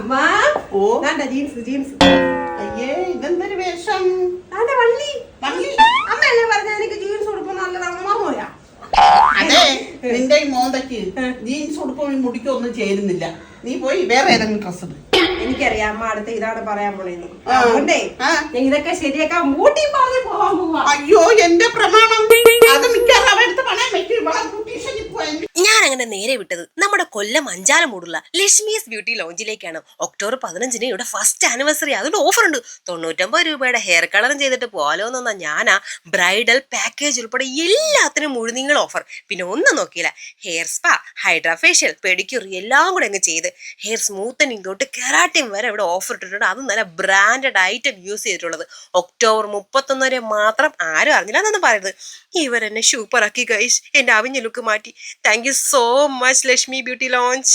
അമ്മ. ഓ. വേണ്ട jeans jeans. അയ്യേ ഇതെന്തൊരു വേഷം? വേണ്ട വള്ളി. വള്ളി? അമ്മയല്ലേ പറഞ്ഞ എനിക്ക് ജീൻസ് ഉടുപ്പ് നല്ലതാണ് മറന്നുപോയാ അതെ നിന്റെ ഈ മോന്തയ്ക്ക് ജീൻസ് ഉടുപ്പും മുടിക്കും ഒന്നും ചേരുന്നില്ല. നീ പോയി വേറെ ഏതെങ്കിലും ഡ്രസ് എനിക്കറിയാം. അമ്മ അടുത്ത് ഇതാണ് പറയാൻ പോണേന്ന്. അതുകൊണ്ടേ ഇതൊക്കെ ശരിയാക്കാൻ മൂട്ടി പറഞ്ഞു പോവാൻ അങ്ങനെ നേരെ വിട്ടത് നമ്മുടെ കൊല്ലം അഞ്ചാലമൂടുള്ള ലക്ഷ്മീസ് ബ്യൂട്ടി ലോഞ്ചിലേക്കാണ്. ഒക്ടോബർ പതിനഞ്ചിന് ഇവിടെ ഫസ്റ്റ് ആനിവേഴ്സറി അതുകൊണ്ട് ഓഫർ ഉണ്ട്. തൊണ്ണൂറ്റൊമ്പത് രൂപയുടെ ഹെയർ കളറും ചെയ്തിട്ട് പോലോ എന്നാ ഞാനാ ബ്രൈഡൽ പാക്കേജ് ഉൾപ്പെടെ എല്ലാത്തിനും മുഴുനീങ്ങൾ ഓഫർ പിന്നെ ഒന്നും നോക്കിയില്ല. Hair spa hydra facial pedicure എല്ലാം കൂടെ അങ്ങ് ചെയ്ത് ഹെയർ സ്മൂത്തനിങ് തൊട്ട് കെറാട്ടിൻ വരെ ഇവിടെ ഓഫർ ഇട്ടിട്ടുണ്ട്. അതും നല്ല ബ്രാൻഡഡ് ഐറ്റം യൂസ് ചെയ്തിട്ടുള്ളത്. ഒക്ടോബർ മുപ്പത്തൊന്ന് വരെ മാത്രം ആരും അറിഞ്ഞില്ല എന്നൊന്നും പറയുന്നത് ഇവരെന്നെ സൂപ്പർ ആക്കി ഗൈസ് എന്റെ അവിഞ്ഞ ലുക്ക് മാറ്റി. Thank you so so much Lakshmi beauty lounge